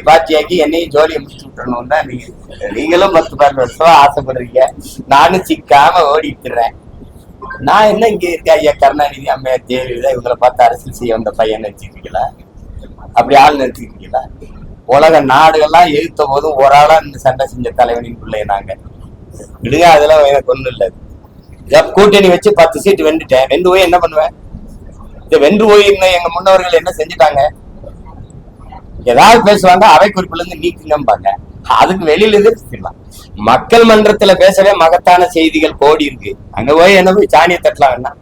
Party பாட்டியாக்கி என்னையும் ஜோலியை முடிச்சு விட்டுறணும் தான் நீங்க நீங்களும் பத்து பாட்டு ஆசைப்படுறீங்க. நானும் சிக்காம ஓடிட்டுறேன். நான் என்ன இங்க இருக்க ஐயா? கருணாநிதி அம்மையார் தேவிதான் இவங்களை பார்த்து அரசியல் செய்ய வந்த பையன் நினைச்சிருக்கீங்களா? அப்படி ஆள் நினைச்சிருக்கீங்களா? உலக நாடுகள்லாம் எதிர்த்த போதும் ஒரு ஆளா இந்த சண்டை செஞ்ச தலைவனின் பிள்ளைய நாங்க. விடுங்க அதெல்லாம் எனக்கு ஒண்ணும் இல்லை. கூட்டணி வச்சு பத்து சீட்டு வெண்டுட்டேன் வெண்டு போய் என்ன பண்ணுவேன்? இந்த வென்று போய் எங்க முன்னவர்கள் என்ன செஞ்சுட்டாங்க? ஏதாவது பேசுவாங்க அவை குறிப்புல இருந்து நீக்குங்கம்பாங்க அதுக்கு வெளியில இருந்து மக்கள் மன்றத்துல பேசவே மகத்தான செய்திகள் கோடி இருக்கு. அங்க போய் என்ன போய் சாணியை தட்டலாம்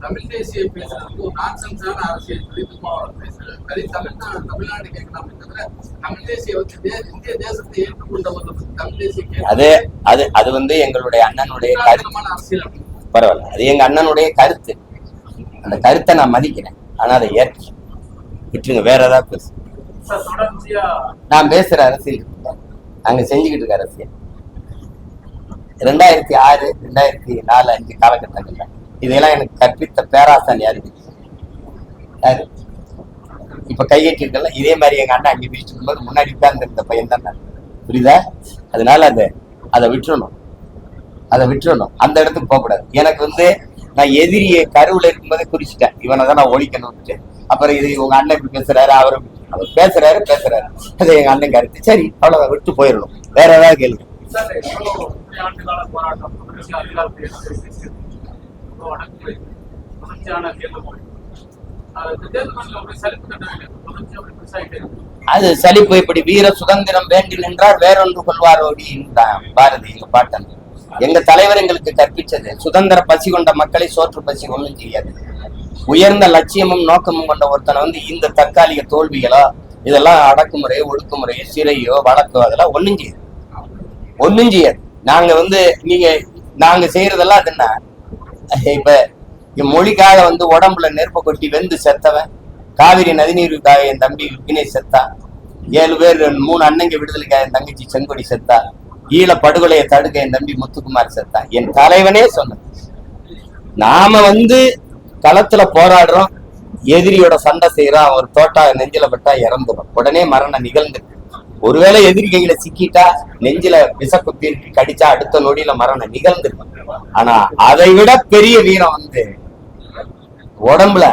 தமிழ் தேசிய பேசுறதுக்கு ஒரு நான்சென்ஸான அரசியல் பேசுறாரு. அது தமிழ்நாடு தமிழ்நாடு கேட்கலாம் தவிர தமிழ் தேசிய இந்திய தேசத்தை ஏற்றுக்கொண்டவர்கள் தமிழ் தேசிய. அது அது அது வந்து எங்களுடைய அண்ணனுடைய கருத்து. அரசியல். பரவாயில்ல. அது எங்க அண்ணனுடைய கருத்து. அந்த கருத்தை நான் மதிக்கிறேன். ஆனா அதை ஏற்க விட்டுருங்க வேற ஏதாவது பேசு. நான் பேசுற அரசியல் நாங்க செஞ்சுக்கிட்டு இருக்க அரசியல். ரெண்டாயிரத்தி ஆறு ரெண்டாயிரத்தி நாலு அஞ்சு காலகட்டங்கள்ல இதெல்லாம் எனக்கு கற்பித்த பேராசான் யாரு? யாரு? இப்ப கையெட்டி இருக்கல இதே மாதிரி எங்க அண்ணன் அங்கே பேசிட்டு இருக்கும்போது முன்னாடி உட்கார்ந்து இருந்த பையன் தான் புரியுதா? அதனால அதை அதை விட்டுறணும். அதை விட்டுறணும். அந்த இடத்துக்கு போகக்கூடாது. எனக்கு வந்து நான் எதிரியை கருவில் இருக்கும்போதே குறிச்சிட்டேன். இவனை தான் நான் ஒழிக்கணும்ட்டு அப்புறம் இது உங்க அண்ணன் இப்படி பேசுறாரு அவரு அவர் பேசுறாரு பேசுறாரு. அது எங்க அண்ணன் கருத்து. சரி அவ்வளவுதான். விட்டு போயிடணும். வேற ஏதாவது கேளுங்க. அது சலிப்பு இப்படி வீர சுதந்திரம் வேண்டி நின்றார் வேறொன்று கொள்வாரோடி என்றான் பாரதி பாட்டன். எங்க தலைவர் எங்களுக்கு கற்பிச்சது சுதந்திர பசி கொண்ட மக்களை சோற்று பசி ஒன்றும் செய்யாது. உயர்ந்த லட்சியமும் நோக்கமும் கொண்ட ஒருத்தனை வந்து இந்த தற்காலிக தோல்விகளோ இதெல்லாம் அடக்குமுறை ஒடுக்குமுறை சிறையோ வழக்கோ அதெல்லாம் ஒண்ணும் செய்யாது. ஒண்ணும் செய்யாது. நாங்க வந்து நீங்க நாங்க செய்யறதெல்லாம் அது என்ன? இப்ப மொழிக்காக வந்து உடம்புல நெருப்ப கொட்டி வெந்து செத்தவன் காவிரி நதிநீருக்காக என் தம்பி விக்னேஷ் செத்தா ஏழு பேர் மூணு அண்ணங்க விடுதலைக்காக என் தங்கச்சி செங்கொடி செத்தா ஈழ படுகொலையை தடுக்க என் தம்பி முத்துக்குமார் செத்தான் என் தலைவனே சொன்னது நாம வந்து களத்துல போராடுறோம். எதிரியோட சண்டை செய்யறான் ஒரு தோட்டா நெஞ்சில பட்டா இறந்துடும் உடனே மரணம் நிகழ்ந்து. ஒருவேளை எதிரி கையில சிக்கிட்டா நெஞ்சில விச குத்தி கடிச்சா அடுத்த நொடியில மரணம் நிகழ்ந்துருக்கும் ஆனா அதை விட பெரிய வீரம் வந்து உடம்புல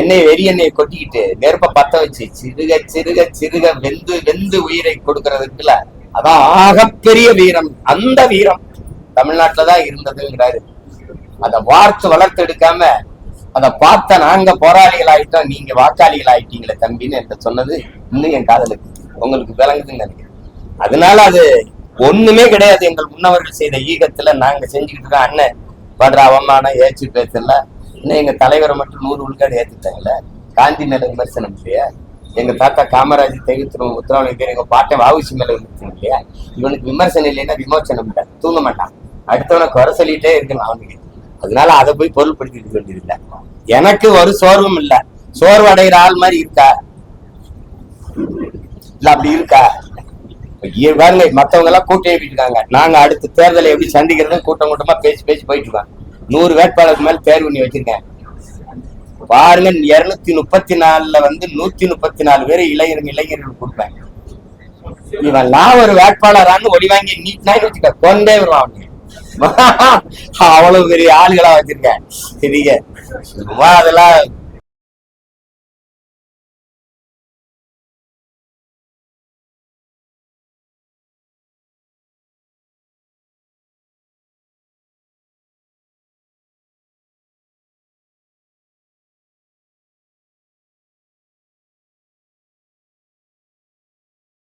எண்ணெய் வெறி எண்ணெயை கொட்டிக்கிட்டு நெருப்ப பத்த வச்சு சிறுக சிறுக சிறுக வெந்து வெந்து உயிரை கொடுக்கறதுக்குல அதான் ஆகப்பெரிய வீரம். அந்த வீரம் தமிழ்நாட்டுலதான் இருந்ததுங்கிறாரு. அதை வார்த்து வளர்த்து எடுக்காம அதை பார்த்த நாங்க போராளிகள் ஆயிட்டோம் நீங்க வாக்காளிகள் ஆயிட்டீங்களே தம்பின்னு என்ற சொன்னது இன்னும் என் காதலுக்கு உங்களுக்கு விளங்குதுன்னு நினைக்கிறேன். அதனால அது ஒண்ணுமே கிடையாது. எங்கள் முன்னவர்கள் செய்த ஈகத்துல நாங்க செஞ்சுக்கிட்டு தான் அண்ணன் படுற அவமானம் ஏச்சு பேசல இன்னும் எங்க தலைவரை மட்டும் நூறு உள்காடு ஏத்துட்டாங்களே. காந்தி மேல விமர்சனம் இல்லையா? எங்க தாத்தா காமராஜ் தெய்வத்திரம் உத்தரவாதம் எங்க பாட்டை வாவுசி மேல விமர்சனம் இல்லையா? இவனுக்கு விமர்சனம் இல்லைன்னா விமோச்சனம் இல்லை. தூங்க மாட்டான். அடுத்தவனை குறை சொல்லிட்டே இருக்கணும் அவனுக்கு. அதனால அதை போய் பொருள்படுத்திட்டு வேண்டியது இல்லை எனக்கு ஒரு சோர்வும் இல்ல. சோர்வு அடைகிற ஆள் மாதிரி இருக்கா? இல்ல அப்படி இருக்கா? பாருங்க மத்தவங்க எல்லாம் கூட்டம் இருக்காங்க. நாங்க அடுத்த தேர்தலை எப்படி சந்திக்கிறது கூட்டம் கூட்டமா பேசி பேசி போயிட்டு இருக்கோம். நூறு வேட்பாளருக்கு மேல தேர்வு பண்ணி வச்சிருக்கேன். பாருங்க இருநூத்தி முப்பத்தி நாலுல வந்து நூத்தி முப்பத்தி நாலு பேர் இளைஞர் இளைஞர்கள் கொடுப்பாங்க. இவன் நான் ஒரு வேட்பாளரான்னு ஒடி வாங்கி நீட்னா வச்சுக்க கொண்டே வருவான் அவ்வளவு பெரிய ஆளுகளா வச்சிருக்கேன். சரிங்க. சும்மா அதெல்லாம்